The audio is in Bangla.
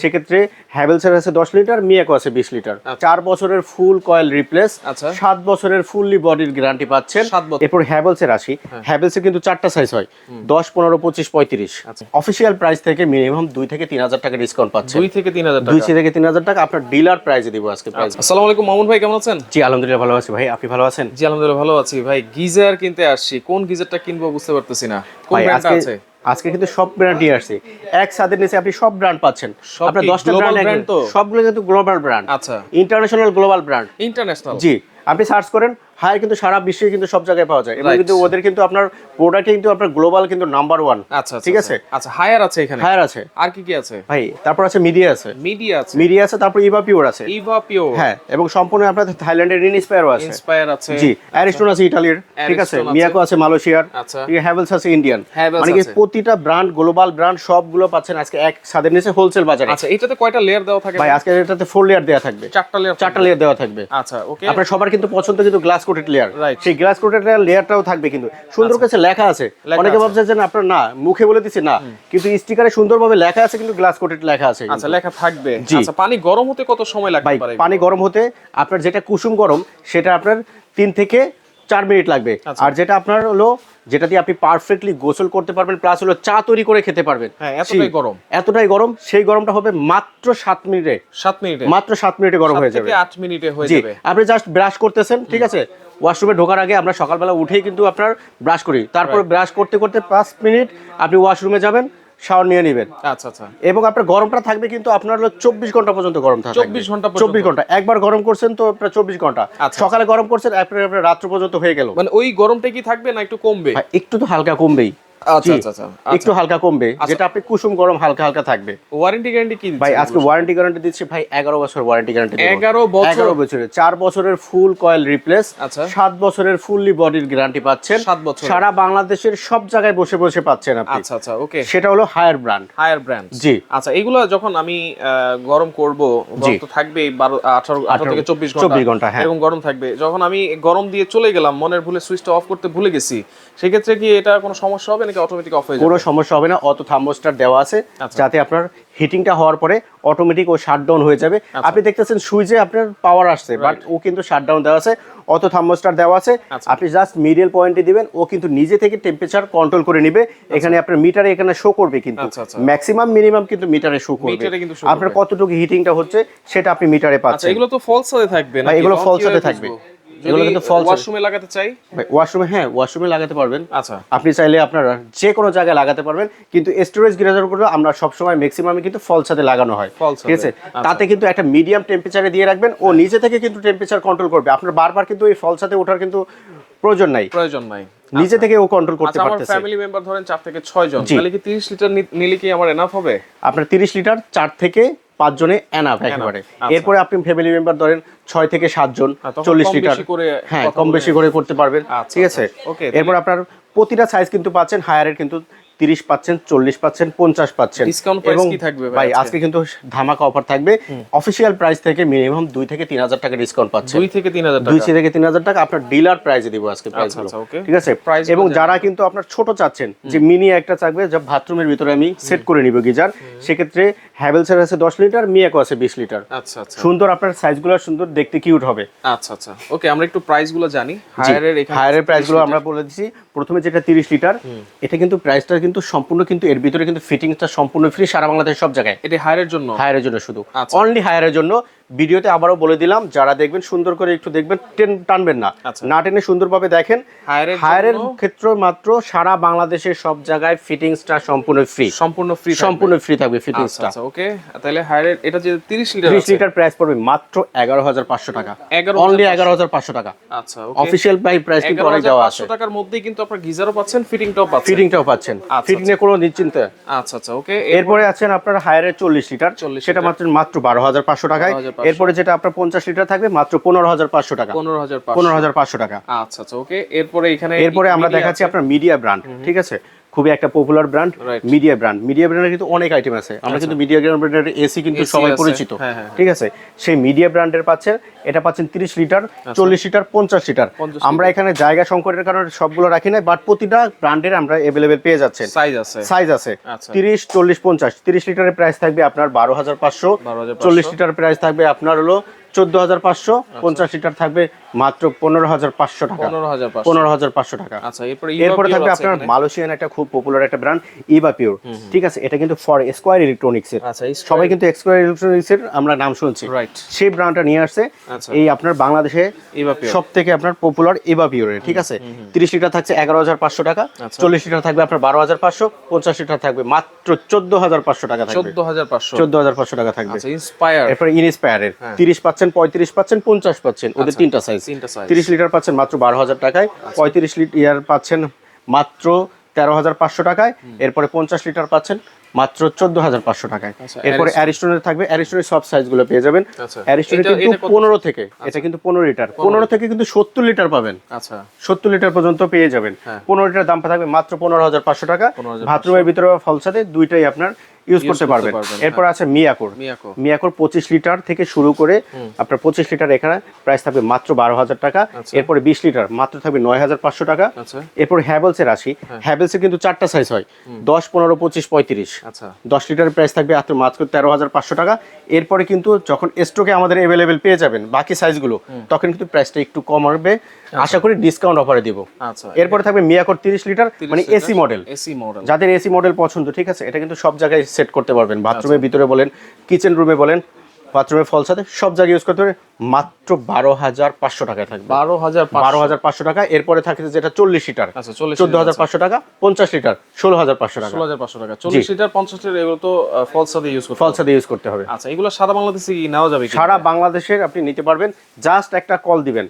সেক্ষেত্রে হ্যাভেলসের আছে দশ লিটার মিয়াকো আছে বিশ লিটার। চার বছরের ফুল কয়েল রিপ্লেস আচ্ছা। সাত বছরের ফুললি বডির গ্যারান্টি পাচ্ছেন। এরপর হ্যাভেলসের আসি। হ্যাভেলসের কিন্তু চারটা সাইজ হয়। দশ পনেরো পঁচিশ পঁয়ত্রিশ। আচ্ছা। অফিসিয়াল প্রাইস থেকে মিনিমাম দুই থেকে তিন হাজার টাকা ডিসকাউন্ট পাচ্ছেন। দুই থেকে তিন হাজার দুই থেকে তিন হাজার টাকা আপনার ডিলার প্রাইসে দিব আজকে প্রাইস আসসালামু আলাইকুম মামুন ভাই কেমন আছেন? জি আলহামদুলিল্লাহ ভালো আছি ভাই। আপনি ভালো আছেন? জি আলহামদুলিল্লাহ ভালো আছি ভাই। গিজার কিনতে আসছি। কোন গিজারটা কিনবো বুঝতে পারতেছি না। কোন ভাই ব্র্যান্ডটা আজকে আছে? আজকে কিন্তু সব ব্র্যান্ড নিয়ে আসছে। এক ছাদের নিচে আপনি সব ব্র্যান্ড পাচ্ছেন। আপনার দশটা ব্র্যান্ড তো? সবগুলো কিন্তু গ্লোবাল ব্র্যান্ড আচ্ছা। ইন্টারন্যাশনাল গ্লোবাল ব্র্যান্ড ইন্টারন্যাশনাল জি। আপনি সার্চ করেন হায়ার কিন্তু সারা বিশ্বে কিন্তু সব জায়গায় পাওয়া যায়। এবং কিন্তু ওদের কিন্তু আপনার প্রোডাক্টে কিন্তু আপনার গ্লোবাল কিন্তু নাম্বার ওয়ান আচ্ছা আচ্ছা, ঠিক আছে? আচ্ছা। হায়ার আছে এখানে? হায়ার আছে। আর কি কি আছে? ভাই তারপর আছে মিডিয়া আছে। মিডিয়া আছে। মিডিয়া আছে তারপর ইভা পিওর আছে। ইভা পিও হ্যাঁ এবং সম্পূর্ণ আপনার থাইল্যান্ডের ইনস্পায়ারও আছে। ইন্সপায়ার আছে। জি অ্যারিস্টন আছে ইটালির ঠিক আছে? মিয়াকো আছে। মালয়েশিয়ার আচ্ছা। হ্যাভেলস আছে? ইন্ডিয়ান মানে কি প্রতিটা ব্র্যান্ড গ্লোবাল ব্র্যান্ড সবগুলো পাচ্ছেন আজকে এক ছাদের নিচে হোলসেল বাজারে। আচ্ছা এটাতে কয়টা লেয়ার দেওয়া থাকে? ভাই আজকে এটাতে ফোর লেয়ার দেওয়া থাকবে। চারটা লেয়ার চারটা লেয়ার দেওয়া থাকবে। আচ্ছা ওকে আপনার সবার কিন্তু পছন্দ কিন্তু গ্লাস কোটেড লেয়ার সেই গ্লাস কোটেড লেয়ারটাও থাকবে কিন্তু। সুন্দর কাছে লেখা আছে। অনেকে ভাবছে যে আপনার না মুখে বলে দিচ্ছে না। কিন্তু স্টিকারে সুন্দরভাবে লেখা আছে কিন্তু গ্লাস কোটেড লেখা আছে আচ্ছা লেখা থাকবে। আচ্ছা পানি গরম হতে কত সময় লাগবে পানি গরম হতে আপনার যেটা কুসুম গরম সেটা আপনার তিন থেকে চার মিনিট লাগবে। আচ্ছা। আর যেটা আপনার হলো যেটা দিয়ে আপনি পারফেক্টলি গোসল করতে পারবেন প্লাস হলো চা তৈরি করে খেতে পারবেন। হ্যাঁ, এতটাই গরম। এতটাই গরম সেই গরমটা হবে মাত্র সাত মিনিটে। সাত মিনিটে। মাত্র সাত মিনিটে গরম হয়ে যাবে। আট মিনিটে হয়ে যাবে। আপনি জাস্ট ব্রাশ করতেছেন ঠিক আছে? ওয়াশরুমে ঢোকার আগে আমরা সকালবেলা উঠেই কিন্তু আপনার ব্রাশ করি। তারপর ব্রাশ করতে করতে পাঁচ মিনিট আপনি ওয়াশরুমে যাবেন শাওয়ার নিয়ে নেবেন। আচ্ছা আচ্ছা। এবং আপনার গরমটা থাকবে কিন্তু আপনার হলো চব্বিশ ঘণ্টা পর্যন্ত গরম থাকবে। 24 ঘণ্টা চব্বিশ ঘণ্টা। একবার গরম করছেন তো আপনার চব্বিশ ঘণ্টা। আচ্ছা। সকালে গরম করছেন আপনার রাত্র পর্যন্ত হয়ে গেল। মানে ওই গরমটা কি থাকবে না একটু কমবে? একটু তো হালকা কমবেই। আচ্ছা, আচ্ছা, আচ্ছা, একটু হালকা কমবে যেটা আপনি কুসুম গরম হালকা হালকা থাকবে। ওয়ারেন্টি গ্যারান্টি কি ভাই আজকে ওয়ারেন্টি গ্যারান্টি দিচ্ছি ভাই এগারো বছর ওয়ারেন্টি গ্যারান্টি 11 বছর? এগারো বছরের চার বছরের ফুল কয়েল রিপ্লেস আচ্ছা। বছরের ফুললি বডির গ্যারান্টি পাচ্ছেন। সাত বছরের। সারা বাংলাদেশের সব জায়গায় বসে বসে পাচ্ছেন আপনি। আচ্ছা আচ্ছা ওকে সেটা হলো হায়ার ব্র্যান্ড হায়ার ব্র্যান্ড জি। আচ্ছা এগুলো যখন আমি গরম করব গরম তো থাকবে বারো আঠারো আঠারো থেকে চব্বিশ ঘণ্টা। 24 ঘণ্টা, হ্যাঁ। এরকম গরম থাকবে। যখন আমি গরম দিয়ে চলে গেলাম মনের ভুলে সুইচটা অফ করতে ভুলে গেছি সেক্ষেত্রে কি এটা কোনো সমস্যা হবে অটোমেটিক অফ হয়ে যাবে কোনো সমস্যা হবে না অত থার্মোস্টার দেওয়া আছে আচ্ছা। যাতে আপনার হিটিংটা হওয়ার পরে অটোমেটিক ও শাটডাউন হয়ে যাবে আচ্ছা। আপনি দেখতেছেন সুইচে আপনার পাওয়ার আসছে বাট ও কিন্তু শাটডাউন দেওয়া আছে অত থার্মোস্টার দেওয়া আছে আচ্ছা। আপনি জাস্ট মিডিয়াল পয়েন্টে দিবেন ও কিন্তু নিজে থেকে টেম্পারেচার কন্ট্রোল করে নিবে এখানে আপনার মিটারে এখানে শো করবে কিন্তু। ম্যাক্সিমাম মিনিমাম কিন্তু মিটারে শো করবে আপনার। কতটুকু হিটিংটা হচ্ছে সেটা আপনি মিটারে পাচ্ছেন এগুলো তো ফলস সাথে থাকবে না এগুলো সাথে থাকবে। এগুলো কিন্তু ওয়াশরুমে লাগাতে চাই? ওয়াশরুমে হ্যাঁ ওয়াশরুমে লাগাতে পারবেন। আচ্ছা। আপনি চাইলে আপনারা যে কোনো জায়গায় লাগাতে পারবেন কিন্তু স্টোরেজ গ্রেজারগুলো আমরা সবসময় ম্যাক্সিমামে কিন্তু ফল সাথে লাগানো হয়। ঠিক আছে? তাতে কিন্তু একটা মিডিয়াম টেম্পারেচারে দিয়ে রাখবেন ও নিজে থেকে কিন্তু টেম্পারেচার কন্ট্রোল করবে। আপনার বারবার কিন্তু এই ফল সাথে ওঠার কিন্তু প্রয়োজন নাই। প্রয়োজন নাই। নিজে থেকে ও কন্ট্রোল করতে আচ্ছা আমার ফ্যামিলি মেম্বার ধরেন চার থেকে ছয় জন তাহলে কি তিরিশ লিটার নিলে কি আমার এনাফ হবে? আপনার তিরিশ লিটার চার থেকে পাঁচ জনে এনাফ একেবারে আচ্ছা। এরপরে আপনি ফ্যামিলি মেম্বার ধরেন ছয় থেকে সাত জন হ্যাঁ, চল্লিশ লিটার হ্যাঁ কম বেশি করে করতে পারবেন আচ্ছা, ঠিক আছে আচ্ছা। এরপর আপনার প্রতিটা সাইজ কিন্তু পাচ্ছেন হায়ারের কিন্তু তিরিশ পাচ্ছেন চল্লিশ পাচ্ছেন পঞ্চাশ পাচ্ছেন। থাকবে ভাই আজকে? কিন্তু ধামাকা অফার থাকবে। অফিসিয়াল প্রাইস থেকে মিনিমাম দুই থেকে তিন হাজার টাকা ডিসকাউন্ট পাচ্ছেন। দুই থেকে তিন হাজার দুই থেকে তিন হাজার টাকা আপনার ডিলার প্রাইসে দিব আজকে প্রাইস আচ্ছা, ঠিক আছে? এবং যারা কিন্তু আপনার ছোট চাচ্ছেন যে মিনি একটা চাকবে যা বাথরুমের ভিতরে আমি সেট করে নিব গিজার। সেক্ষেত্রে হ্যাভেলসের আছে দশ লিটার মিয়াকো আছে বিশ লিটার আচ্ছা আচ্ছা। সুন্দর আপনার সাইজগুলো সুন্দর দেখতে কিউট হবে। আচ্ছা আচ্ছা। ওকে আমরা একটু প্রাইসগুলো জানি হায়ারের হায়ারের প্রাইসগুলো আমরা বলে দিচ্ছি। প্রথমে যেটা তিরিশ লিটার এটা কিন্তু প্রাইসটা কিন্তু সম্পূর্ণ কিন্তু এর ভিতরে কিন্তু ফিটিংসটা সম্পূর্ণ ফ্রি সারা বাংলাদেশ সব জায়গায়। এটা হায়ারের জন্য? হায়ারের জন্য শুধু। আচ্ছা। অনলি হায়ারের জন্য ভিডিওতে আবারও বলে দিলাম যারা দেখবেন সুন্দর করে একটু দেখবেন টেন টানবেন না। আচ্ছা। না টেনে সুন্দরভাবে দেখেন হায়ারের ক্ষেত্রে মাত্র সারা বাংলাদেশের সব জায়গায় ফিটিংসটা সম্পূর্ণ ফ্রি সম্পূর্ণ ফ্রি সম্পূর্ণ ফ্রি থাকবে আচ্ছা ফিটিংসটা আচ্ছা ওকে তাহলে হায়ারের এটা যে 30 লিটার ত্রিশ আছে লিটার প্রাইস পড়বে মাত্র এগারো হাজার পাঁচশো টাকা। অনলি এগারো হাজার পাঁচশো টাকা। আচ্ছা ওকে অফিসিয়াল প্রাইস কিন্তু অনেক দেওয়া আছে। 11500 টাকার মধ্যেই কিন্তু আপনার গিজারও পাচ্ছেন ফিটিংটাও পাচ্ছেন। ফিটিংটাও পাচ্ছেন। আচ্ছা, ফিটিং এ কোনো নিশ্চিন্তে। আচ্ছা আচ্ছা ওকে এরপরে আছেন আপনার হায়ারের চল্লিশ লিটার 40 সেটা মাত্র মাত্র বারো হাজার পাঁচশো টাকায়। 12,500 এরপরে যেটা আপনার পঞ্চাশ লিটার থাকবে মাত্র পনেরো হাজার পাঁচশো টাকা। পনেরো হাজার পনেরো হাজার পাঁচশো টাকা। আচ্ছা আচ্ছা ওকে। এরপরে এখানে এরপরে আমরা দেখাচ্ছি আপনার মিডিয়া ব্র্যান্ড ঠিক আছে? খুবই একটা popular brand Midea brand Midea ব্র্যান্ডের কিন্তু অনেক আইটেম আছে। আমরা কিন্তু মিডিয়া ব্র্যান্ডের এসি কিন্তু সবাই পরিচিত। হ্যাঁ, হ্যাঁ। ঠিক আছে? সেই মিডিয়া ব্র্যান্ডের পাচ্ছেন এটা পাচ্ছেন তিরিশ লিটার চল্লিশ লিটার পঞ্চাশ লিটার আমরা এখানে জায়গা সংকটের কারণে সবগুলো রাখি নাই বাট প্রতিটা ব্র্যান্ডের আমরা অ্যাভেলেবেল পেয়ে যাচ্ছেন। সাইজ আছে। সাইজ আছে। আচ্ছা। তিরিশ চল্লিশ পঞ্চাশ। তিরিশ লিটারের প্রাইস থাকবে আপনার বারো হাজার পাঁচশো। 12,500 চল্লিশ লিটার প্রাইস থাকবে আপনার হলো চোদ্দ হাজার পাঁচশো। পঞ্চাশ লিটার থাকবে মাত্র পনেরো হাজার পাঁচশো টাকা। পনেরো হাজার পাঁচশো। টাকা। আচ্ছা এরপরে থাকবে আপনার মালয়েশিয়ান একটা খুব পপুলার একটা ব্র্যান্ড ইভা পিওর ঠিক আছে এটা কিন্তু ফর স্কোয়ার ইলেকট্রনিক্স এর। আচ্ছা সবাই কিন্তু স্কোয়ার ইলেকট্রনিক্স এর আমরা নাম শুনছি। সেই ব্র্যান্ডটা নিয়ে আসছে আচ্ছা। এই আপনার বাংলাদেশে সব থেকে আপনার পপুলার এবা পিওরের ঠিক আছে? তিরিশ লিটার থাকছে এগারো হাজার পাঁচশো টাকা আচ্ছা। চল্লিশ লিটার থাকবে আপনার বারো হাজার পাঁচশো পঞ্চাশ লিটার থাকবে মাত্র চোদ্দ হাজার পাঁচশো টাকা থাকবে। চোদ্দ হাজার পাঁচশো। চোদ্দ হাজার পাঁচশো টাকা থাকবে। ইন্সপায়ার এরপরে ইনস্পায়ারের তিরিশ পাচ্ছেন পঁয়ত্রিশ পাচ্ছেন পঞ্চাশ পাচ্ছেন ওদের তিনটা সাইজ। তিরিশ লিটার পাচ্ছেন মাত্র বারো হাজার টাকায়। পঁয়ত্রিশ লিটার পাচ্ছেন মাত্র তেরো হাজার পাঁচশো টাকায়। এরপরে পঞ্চাশ লিটার পাচ্ছেন মাত্র চোদ্দ হাজার পাঁচশো টাকায়। আচ্ছা, এরপরে অ্যারিস্টোনের থাকবে। অ্যারিস্টোনের সব সাইজগুলো পেয়ে যাবেন। আচ্ছা। কিন্তু পনেরো থেকে। এটা কিন্তু পনেরো লিটার পনেরো থেকে কিন্তু সত্তর লিটার পাবেন। আচ্ছা। সত্তর লিটার পর্যন্ত পেয়ে যাবেন। হ্যাঁ। পনেরো লিটার দাম থাকবে মাত্র পনেরো হাজার পাঁচশো টাকা। 15,500 বাথরুমের ভিতরে ফলসাতে দুইটাই আপনার ইউজ করতে পারবেন। এরপর আছে মিয়াকোর মিয়াকো মিয়াকোর পঁচিশ লিটার থেকে শুরু করে আপনার পঁচিশ লিটার এখানে প্রাইস থাকবে মাত্র বারো হাজার টাকা। এরপরে বিশ লিটার মাত্র থাকবে নয় হাজার পাঁচশো টাকা। আচ্ছা। এরপর হ্যাভেলসের আসি হ্যাভেলসের কিন্তু চারটা সাইজ হয়। দশ পনেরো পঁচিশ পঁয়ত্রিশ। আচ্ছা। দশ লিটারের প্রাইস থাকবে মাত্র মাত্র তেরো হাজার পাঁচশো টাকা। এরপরে কিন্তু যখন স্টকে আমাদের অ্যাভেলেবেল পেয়ে যাবেন বাকি সাইজগুলো তখন কিন্তু প্রাইসটা একটু কম হবে। আশা করি ডিসকাউন্ট অফারে দিব। আচ্ছা। এরপরে থাকবে মিয়াকোর তিরিশ লিটার মানে এসি মডেল এসি মডেল যাদের এসি মডেল পছন্দ ঠিক আছে? এটা কিন্তু সব জায়গায় সেট করতে পারবেন। বাথরুমের ভিতরে বলেন কিচেন রুমে বলেন বাথরুমের ফল সাথে সব জায়গায় ইউজ করতে পারবেন। মাত্র বারো হাজার পাঁচশো টাকায় থাকবে। বারো হাজার বারো হাজার পাঁচশো টাকা এরপরে থাকছে যেটা চল্লিশ লিটার। আচ্ছা চোদ্দ হাজার পাঁচশো টাকা পঞ্চাশ লিটার ষোলো হাজার পাঁচশো টাকা। ষোলো হাজার পাঁচশো টাকা। চল্লিশ লিটার পঞ্চাশ লিটার এগুলো তো ফলস সাথে ইউজ ফল সাথে ইউজ করতে হবে। আচ্ছা এগুলো সারা বাংলাদেশে কি নেওয়া যাবে সারা বাংলাদেশের আপনি নিতে পারবেন। জাস্ট একটা কল দিবেন।